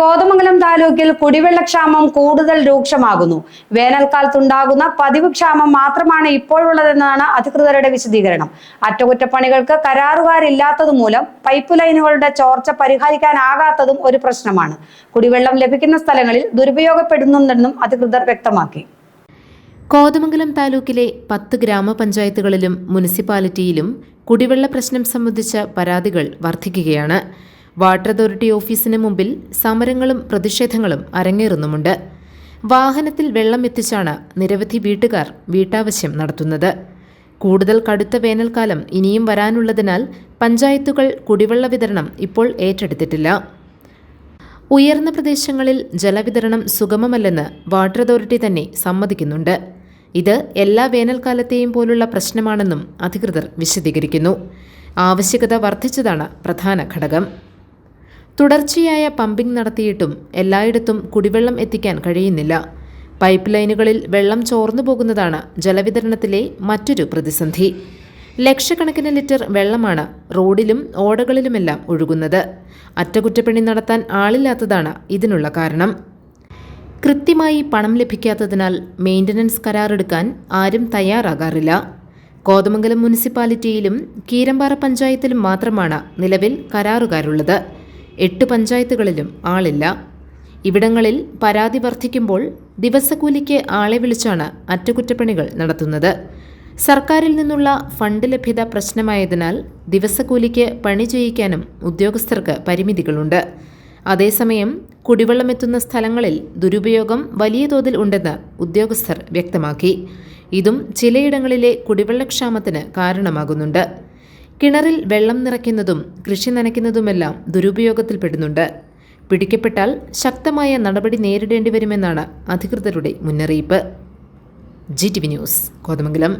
കോതമംഗലം താലൂക്കിൽ കുടിവെള്ളക്ഷാമം കൂടുതൽ രൂക്ഷമാകുന്നു. വേനൽക്കാലത്തുണ്ടാകുന്ന പതിവ് ക്ഷാമം മാത്രമാണ് ഇപ്പോഴുള്ളതെന്നാണ് അധികൃതരുടെ വിശദീകരണം. അറ്റകുറ്റപ്പണികൾക്ക് കരാറുകാരില്ലാത്തതുമൂലം പൈപ്പ് ലൈനുകളുടെ ചോർച്ച പരിഹരിക്കാനാകാത്തതും ഒരു പ്രശ്നമാണ്. കുടിവെള്ളം ലഭിക്കുന്ന സ്ഥലങ്ങളിൽ ദുരുപയോഗപ്പെടുന്നുണ്ടെന്നും അധികൃതർ വ്യക്തമാക്കി. കോതമംഗലം താലൂക്കിലെ പത്ത് ഗ്രാമപഞ്ചായത്തുകളിലും മുനിസിപ്പാലിറ്റിയിലും കുടിവെള്ള പ്രശ്നം സംബന്ധിച്ച പരാതികൾ വർദ്ധിക്കുകയാണ്. വാട്ടർ അതോറിറ്റി ഓഫീസിന് മുമ്പിൽ സമരങ്ങളും പ്രതിഷേധങ്ങളും അരങ്ങേറുന്നുമുണ്ട്. വാഹനത്തിൽ വെള്ളം എത്തിച്ചാണ് നിരവധി വീട്ടുകാർ വീട്ടാവശ്യം നടത്തുന്നത്. കൂടുതൽ കടുത്ത വേനൽക്കാലം ഇനിയും വരാനുള്ളതിനാൽ പഞ്ചായത്തുകൾ കുടിവെള്ള വിതരണം ഇപ്പോൾ ഏറ്റെടുത്തിട്ടില്ല. ഉയർന്ന പ്രദേശങ്ങളിൽ ജലവിതരണം സുഗമമല്ലെന്ന് വാട്ടർ അതോറിറ്റി തന്നെ സമ്മതിക്കുന്നുണ്ട്. ഇത് എല്ലാ വേനൽക്കാലത്തെയും പോലുള്ള പ്രശ്നമാണെന്നും അധികൃതർ വിശദീകരിക്കുന്നു. ആവശ്യകത വർദ്ധിച്ചതാണ് പ്രധാന ഘടകം. തുടർച്ചയായ പമ്പിംഗ് നടത്തിയിട്ടും എല്ലായിടത്തും കുടിവെള്ളം എത്തിക്കാൻ കഴിയുന്നില്ല. പൈപ്പ് ലൈനുകളിൽ വെള്ളം ചോർന്നു പോകുന്നതാണ് ജലവിതരണത്തിലെ മറ്റൊരു പ്രതിസന്ധി. ലക്ഷക്കണക്കിന് ലിറ്റർ വെള്ളമാണ് റോഡിലും ഓടകളിലുമെല്ലാം ഒഴുകുന്നത്. അറ്റകുറ്റപ്പണി നടത്താൻ ആളില്ലാത്തതാണ് ഇതിനുള്ള കാരണം. കൃത്യമായി പണം ലഭിക്കാത്തതിനാൽ മെയിന്റനൻസ് കരാറെടുക്കാൻ ആരും തയ്യാറാകാറില്ല. കോതമംഗലം മുനിസിപ്പാലിറ്റിയിലും കീരമ്പാറ പഞ്ചായത്തിലും മാത്രമാണ് നിലവിൽ കരാറുകാരുള്ളത്. എട്ട് പഞ്ചായത്തുകളിലും ആളില്ല. ഇവിടങ്ങളിൽ പരാതി വർദ്ധിക്കുമ്പോൾ ദിവസക്കൂലിക്ക് ആളെ വിളിച്ചാണ് അറ്റകുറ്റപ്പണികൾ നടത്തുന്നത്. സർക്കാരിൽ നിന്നുള്ള ഫണ്ട് ലഭ്യത പ്രശ്നമായതിനാൽ ദിവസക്കൂലിക്ക് പണി ചെയ്യിക്കാനും ഉദ്യോഗസ്ഥർക്ക് പരിമിതികളുണ്ട്. അതേസമയം കുടിവെള്ളമെത്തുന്ന സ്ഥലങ്ങളിൽ ദുരുപയോഗം വലിയ തോതിൽ ഉണ്ടെന്ന് ഉദ്യോഗസ്ഥർ വ്യക്തമാക്കി. ഇതും ചിലയിടങ്ങളിലെ കുടിവെള്ളക്ഷാമത്തിന് കാരണമാകുന്നുണ്ട്. കിണറിൽ വെള്ളം നിറയ്ക്കുന്നതും കൃഷി നനയ്ക്കുന്നതുമെല്ലാം ദുരുപയോഗത്തിൽപ്പെടുന്നുണ്ട്. പിടിക്കപ്പെട്ടാൽ ശക്തമായ നടപടി നേരിടേണ്ടി വരുമെന്നാണ് അധികൃതരുടെ മുന്നറിയിപ്പ്. G T V news Kothamangalam.